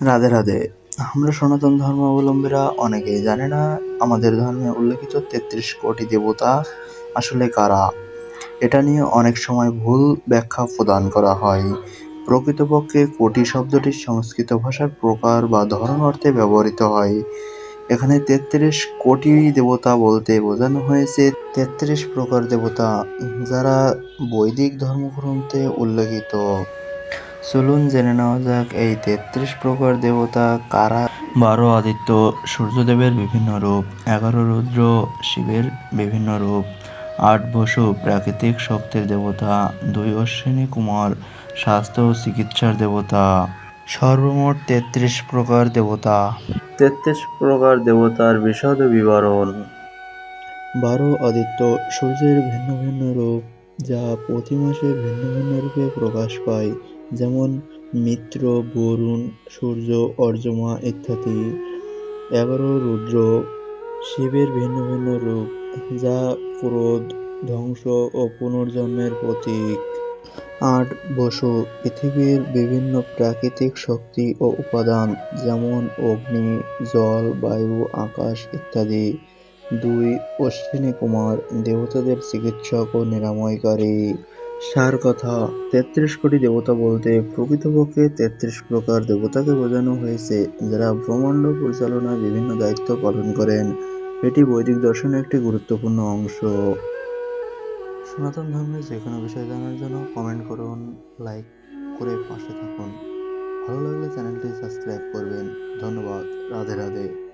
রাধে রাধে। আমরা সনাতন ধর্মাবলম্বীরা অনেকেই জানে না, আমাদের ধর্মে উল্লেখিত তেত্রিশ কোটি দেবতা আসলে কারা? এটা নিয়ে অনেক সময় ভুল ব্যাখ্যা প্রদান করা হয়। প্রকৃতপক্ষে কোটি শব্দটি সংস্কৃত ভাষার প্রকার বা ধরন অর্থে ব্যবহৃত হয়। এখানে তেত্রিশ কোটি দেবতা বলতে বোঝানো হয়েছে, তেত্রিশ প্রকার দেবতা যারা বৈদিক ধর্মগ্রন্থে উল্লেখিত। চলুন জেনে নেওয়া যাক এই তেত্রিশ প্রকার দেবতা কারা? বারো আদিত্য সূর্যদেবের বিভিন্ন রূপ এগারো রুদ্র শিবের বিভিন্ন রূপ আট বসু প্রাকৃতিক শক্তির দেবতা দুই অশ্বিনী কুমার স্বাস্থ্য ও চিকিৎসার দেবতা। সর্বমোট তেত্রিশ প্রকার দেবতা। তেত্রিশ প্রকার দেবতার বিশদ বিবরণ। বারো আদিত্য সূর্যের ভিন্ন ভিন্ন রূপ যা প্রতি মাসে ভিন্ন ভিন্ন রূপে প্রকাশ পায়। যেমন মিত্র, বরুণ, সূর্য, অর্জমা ইত্যাদি। এগারো রুদ্র শিবের ভিন্ন ভিন্ন রূপ, যা ক্রোধ, ধ্বংস ও পুনর্জন্মের প্রতীক। আট বসু, পৃথিবীর বিভিন্ন প্রাকৃতিক শক্তি ও উপাদান, যেমন অগ্নি, জল, বায়ু, আকাশ ইত্যাদি। দুই অশ্বিনী কুমার দেবতাদের চিকিৎসক ও নিরাময়কারী। সার কথা। তেত্রিশ কোটি দেবতা বলতে প্রকৃতপক্ষে তেত্রিশ প্রকার দেবতাকে বোঝানো হয়েছে। যারা ব্রহ্মাণ্ড পরিচালনায় বিভিন্ন দায়িত্ব পালন করেন, এটি বৈদিক দর্শনের একটি গুরুত্বপূর্ণ অংশ। সনাতন ধর্মের যে কোনো বিষয় জানার জন্য কমেন্ট করুন লাইক করে পাশে থাকুন। ভালো লাগলে চ্যানেলটি সাবস্ক্রাইব করবেন। ধন্যবাদ। রাধে রাধে।